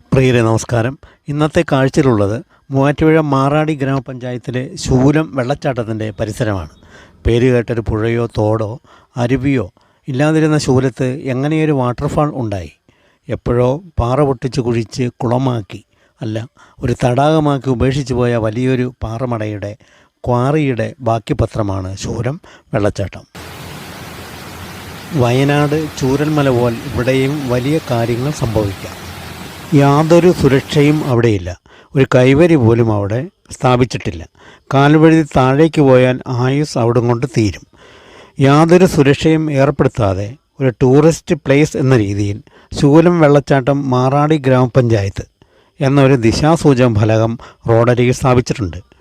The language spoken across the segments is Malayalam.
പ്രിയരെ നമസ്കാരം. ഇന്നത്തെ കാഴ്ചയിലുള്ളത് മൂവാറ്റുപുഴ മാറാടി ഗ്രാമപഞ്ചായത്തിലെ ശൂലം വെള്ളച്ചാട്ടത്തിന്റെ പരിസരമാണ്. പേര് കേട്ടൊരു പുഴയോ തോടോ അരുവിയോ ഇല്ലാതിരുന്ന ശൂലത്ത് എങ്ങനെയൊരു വാട്ടർഫാൾ ഉണ്ടായി? എപ്പോഴോ പാറ പൊട്ടിച്ച് കുഴിച്ച് കുളമാക്കി അല്ല ഒരു തടാകമാക്കി ഉപേക്ഷിച്ചു പോയ വലിയൊരു പാറമടയുടെ ക്വാറിയുടെ ബാക്കിപത്രമാണ് ശൂലം വെള്ളച്ചാട്ടം. വയനാട് ചൂരൽമല പോൽ ഇവിടെയും വലിയ കാര്യങ്ങൾ സംഭവിക്കാം. യാതൊരു സുരക്ഷയും അവിടെയില്ല. ഒരു കൈവരി പോലും അവിടെ സ്ഥാപിച്ചിട്ടില്ല. കാൽവഴി താഴേക്ക് പോയാൽ ആയുസ് അവിടെ കൊണ്ട് തീരും. യാതൊരു സുരക്ഷയും ഏർപ്പെടുത്താതെ ഒരു ടൂറിസ്റ്റ് പ്ലേസ് എന്ന രീതിയിൽ ശൂലം വെള്ളച്ചാട്ടം മാറാടി ഗ്രാമപഞ്ചായത്ത് എന്നൊരു ദിശാസൂചക ഫലകം റോഡരികിൽ സ്ഥാപിച്ചിട്ടുണ്ട്.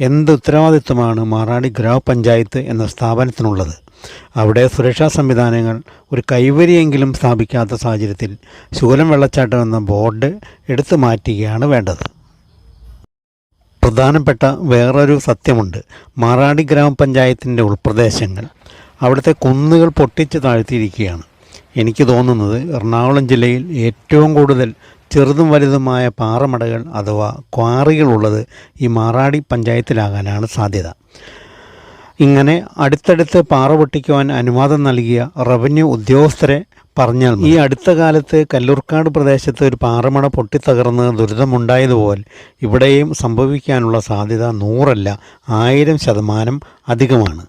എന്ത് ഉത്തരവാദിത്വമാണ് മാറാടി ഗ്രാമപഞ്ചായത്ത് എന്ന സ്ഥാപനത്തിനുള്ളത്? അവിടെ സുരക്ഷാ സംവിധാനങ്ങൾ ഒരു കൈവരിയെങ്കിലും സ്ഥാപിക്കാത്ത സാഹചര്യത്തിൽ ശൂലം വെള്ളച്ചാട്ടം എന്ന ബോർഡ് എടുത്തു മാറ്റുകയാണ് വേണ്ടത്. പ്രധാനപ്പെട്ട വേറൊരു സത്യമുണ്ട്. മാറാടി ഗ്രാമപഞ്ചായത്തിന്റെ ഉൾപ്രദേശങ്ങൾ അവിടുത്തെ കുന്നുകൾ പൊട്ടിച്ച് താഴ്ത്തിയിരിക്കുകയാണ്. എനിക്ക് തോന്നുന്നത് എറണാകുളം ജില്ലയിൽ ഏറ്റവും കൂടുതൽ ചെറുതും വലുതുമായ പാറമടകൾ അഥവാ ക്വാറികളുള്ളത് ഈ മാറാടി പഞ്ചായത്തിലാകാനാണ് സാധ്യത. ഇങ്ങനെ അടുത്തടുത്ത് പാറ പൊട്ടിക്കുവാൻ അനുവാദം നൽകിയ റവന്യൂ ഉദ്യോഗസ്ഥരെ പറഞ്ഞാൽ ഈ അടുത്ത കാലത്ത് കല്ലൂർക്കാട് പ്രദേശത്ത് ഒരു പാറമട പൊട്ടിത്തകർന്ന് ദുരിതമുണ്ടായതുപോലെ ഇവിടെയും സംഭവിക്കാനുള്ള സാധ്യത നൂറല്ല ആയിരം ശതമാനം അധികമാണ്.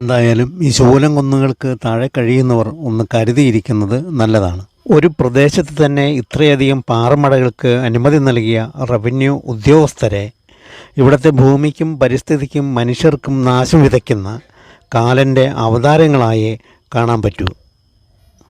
എന്തായാലും ഈ ശൂലം കുന്നുകൾക്ക് താഴെ കഴിയുന്നവർ ഒന്ന് കരുതിയിരിക്കുന്നത് നല്ലതാണ്. ഒരു പ്രദേശത്ത് തന്നെ ഇത്രയധികം പാറമടകൾക്ക് അനുമതി നൽകിയ റവന്യൂ ഉദ്യോഗസ്ഥരെ ഇവിടുത്തെ ഭൂമിക്കും പരിസ്ഥിതിക്കും മനുഷ്യർക്കും നാശം വിതയ്ക്കുന്ന കാലന്റെ അവതാരങ്ങളായേ കാണാൻ പറ്റൂ.